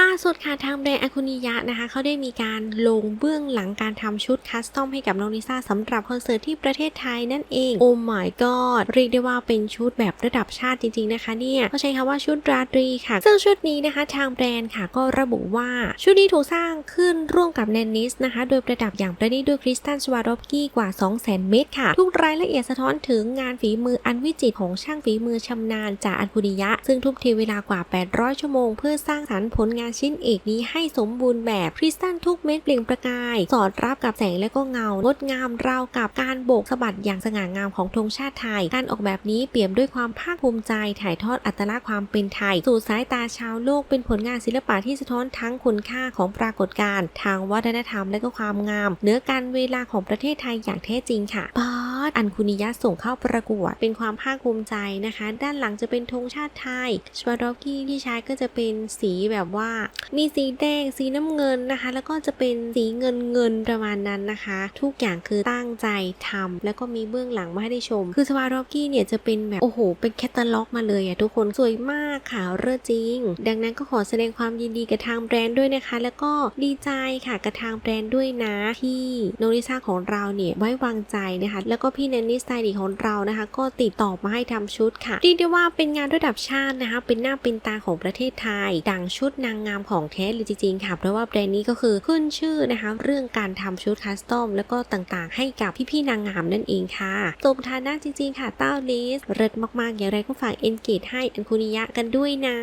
ล่าสุดค่ะทางแบรนด์อาคุนิยะนะคะเขาได้มีการลงเบื้องหลังการทำชุดคัสตอมให้กับน้องลิซ่าสำหรับคอนเสิร์ตที่ประเทศไทยนั่นเอง โอ้ my god เรียกได้ว่าเป็นชุดแบบระดับชาติจริงๆนะคะเนี่ยเขาใช้คำว่าชุดราตรีค่ะ ซึ่งชุดนี้นะคะทางแบรนด์ค่ะก็ระบุว่าชุดนี้ถูกสร้างขึ้นร่วมกับแนนนิสนะคะ โดยประดับอย่างประณีตด้วยคริสตัลสวารอฟกี้กว่า 200,000 เม็ดค่ะ ทุกรายละเอียดสะท้อนถึงงานฝีมืออันวิจิตรของช่างฝีมือชำนาญจากอาคุนิยะ ซึ่งทุ่มเทเวลากว่า 800 ชั่วโมง เพื่อสร้างสรรค์ผลงานชิ้นเอกนี้ให้สมบูรณ์แบบคริสตัลทุกเม็ดเปล่งประกาย สอดรับกับแสงและก็เงางดงามราวกับการโบกสะบัดอย่างสง่างามของธงชาติไทย การออกแบบนี้เปี่ยมด้วยความภาคภูมิใจถ่ายทอดอัตลักษณ์ความเป็นไทย สู่สายตาชาวโลกเป็นผลงานศิลปะที่สะท้อนทั้งคุณค่าของปรากฏการณ์ทางวัฒนธรรมและก็ความงามเหนือการเวลาของประเทศไทยอย่างแท้จริงค่ะป อดอันคุนิยะส่งเข้าประกวด เป็นความภาคภูมิใจนะคะ ด้านหลังจะเป็นธงชาติไทยสวาดอฟกี้ที่ใช้ก็จะเป็นสีแบบว่า มีสีแดงสีน้ำเงินนะคะ แล้วก็จะเป็นสีเงินเงินประมาณนั้นนะคะ ทุกอย่างคือตั้งใจทำแล้วก็มีเบื้องหลังมาให้ได้ชม คือสวาดอฟกี้เนี่ยจะเป็นแบบโอ้โห เป็นแคตตาล็อกมาเลยอะทุกคนสวยมากค่ะเรื่องจริง ดังนั้นก็ขอแสดงความยินดีกับทางแบรนด์ด้วยนะคะ แล้วก็ดีใจค่ะกับทางแบรนด์ด้วยนะที่โนริซ่าของเราเนี่ยไว้วางใจนะคะ แล้วก็พี่แนนนี่สไตล์ดีของเรานะคะ ก็ติดต่อมาให้ทำชุดค่ะเรียกได้ว่าเป็นงานระดับชาตินะคะ เป็นหน้าเป็นตาของประเทศไทย ดังชุดนางงามของแท้เลยจริงๆค่ะเพราะว่าแบรนด์นี้ก็คือขึ้นชื่อนะคะ เรื่องการทำชุดคัสตอมแล้วก็ต่างๆ ให้กับพี่ๆนางงามนั่นเองค่ะสมฐานะจริงๆค่ะเต้าลิสเริดมากๆ อย่างไรก็ฝากเอนเกจให้อันคุนิยะกันด้วยนะ